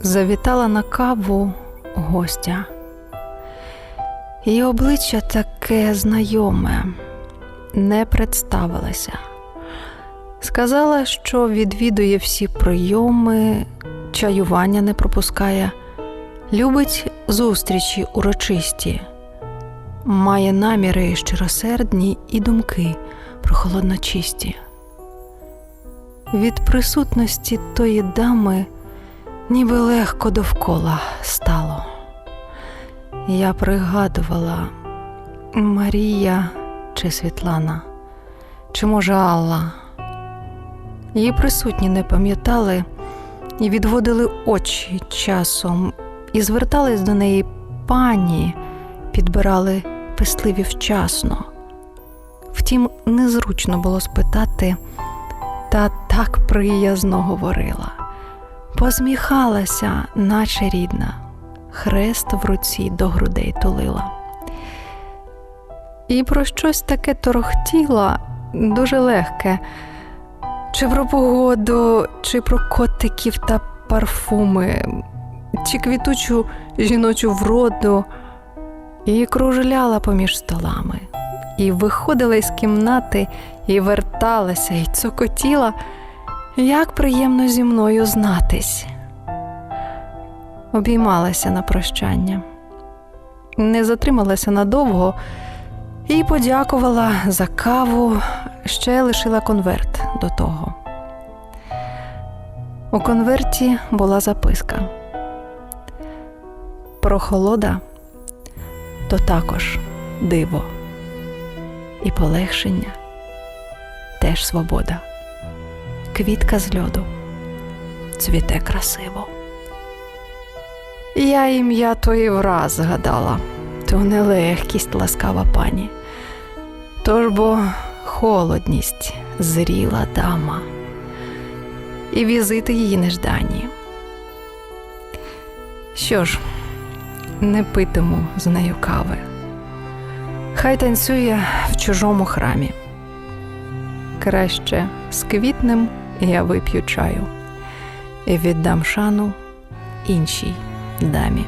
завітала на каву гостя. Її обличчя таке знайоме, не представилася. Сказала, що відвідує всі прийоми, чаювання не пропускає, любить зустрічі урочисті, має наміри щиросердні і думки прохолодночисті. Від присутності тої дами ніби легко довкола стало. Я пригадувала Марія чи Світлана, чи може Алла. Її присутні не пам'ятали і відводили очі часом, і звертались до неї пані, підбирали пестливі вчасно. Втім, незручно було спитати, та так приязно говорила, посміхалася, наче рідна, хрест в руці до грудей тулила. І про щось таке торохтіла, дуже легке, чи про погоду, чи про котиків та парфуми, чи квітучу жіночу вроду, і кружляла поміж столами, і виходила із кімнати, і верталася, і цокотіла, як приємно зі мною знатись. Обіймалася на прощання, не затрималася надовго і подякувала за каву, ще лишила конверт до того. У конверті була записка. Прохолода то також диво і полегшення теж свобода. Квітка з льоду цвіте красиво. Я ім'я тої враз згадала, то нелегкість ласкава пані. Тож бо холодність зріла дама, і візити її неждані. Що ж, не питиму з нею кави. Хай танцює в чужому храмі. Краще з квітнем я вип'ю чаю і віддам шану іншій дамі.